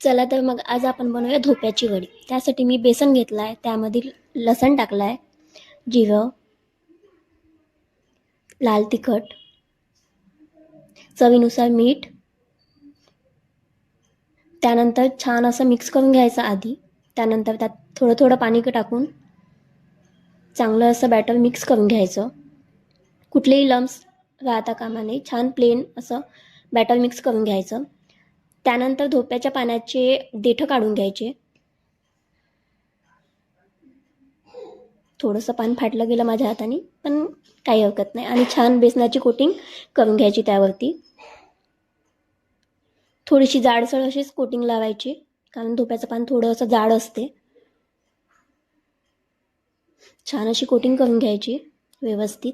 चला तर मग आज आपण बनवूया धोप्याची वडी. त्यासाठी मी बेसन घेतलं आहे त्यामध्ये लसण टाकलं आहे जिरं लाल तिखट चवीनुसार मीठ त्यानंतर छान असं मिक्स करून घ्यायचं आधी. त्यानंतर त्यात थोडं थोडं पाणी टाकून चांगलं असं बॅटर मिक्स करून घ्यायचं. कुठलेही लम्स राहता कामा नये छान प्लेन असं बॅटर मिक्स करून घ्यायचं. त्यानंतर धोप्याच्या पाण्याचे देठं काढून घ्यायचे. थोडंसं पान फाटलं गेलं माझ्या हाताने पण काही हरकत नाही. आणि छान बेसनाची कोटिंग करून घ्यायची त्यावरती. थोडीशी जाडसळ अशीच कोटिंग लावायची कारण धोप्याचं पान थोडं असं जाड असते. छान अशी कोटिंग करून घ्यायची व्यवस्थित.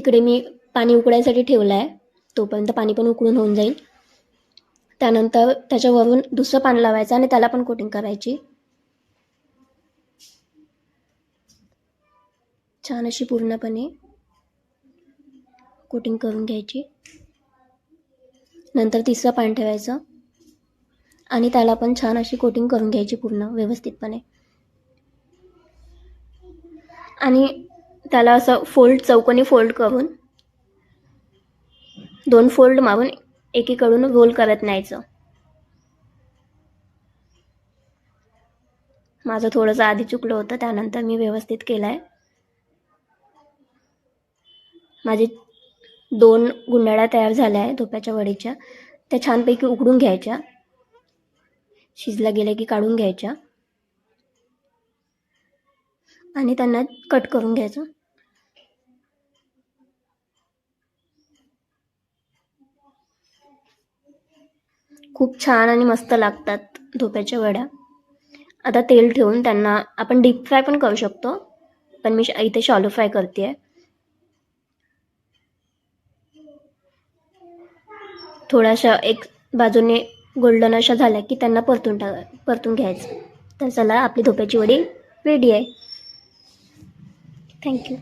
तिकडे मी पाणी उकडायसाठी ठेवलं आहे तोपर्यंत पाणी पण उकळून होऊन जाईल. त्यानंतर त्याच्यावरून दुसरं पान लावायचं आणि त्याला पण कोटिंग करायची. छान अशी पूर्णपणे कोटिंग करून घ्यायची. नंतर तिसरं पान ठेवायचं. आणि त्याला पण छान अशी कोटिंग करून घ्यायची पूर्ण व्यवस्थितपणे. आणि त्याला असं फोल्ड चौकोनी फोल्ड करून दोन फोल्ड मारून एकीकडून रोल करत न्यायचं. माझं थोडंसं आधी चुकलं होतं त्यानंतर मी व्यवस्थित केलं आहे माझे दोन गुंडाळ्या तयार झाल्या आहे धोप्याच्या वडीच्या. त्या छानपैकी उकडून घ्यायच्या. शिजल्या गेल्या की काढून घ्यायच्या. आणि त्यांना कट करून घ्यायचं. खूप छान आणि मस्त लागतात धोप्याच्या वड्या. आता तेल ठेवून त्यांना आपण डीप फ्राय पण करू शकतो पण मी इथे शॉलो फ्राय करते आहे थोड्याशा एक बाजूने गोल्डन अशा झाल्या की त्यांना परतून टाक परतून घ्यायचं. तर चला आपली धोप्याची वडी रेडी आहे. थँक्यू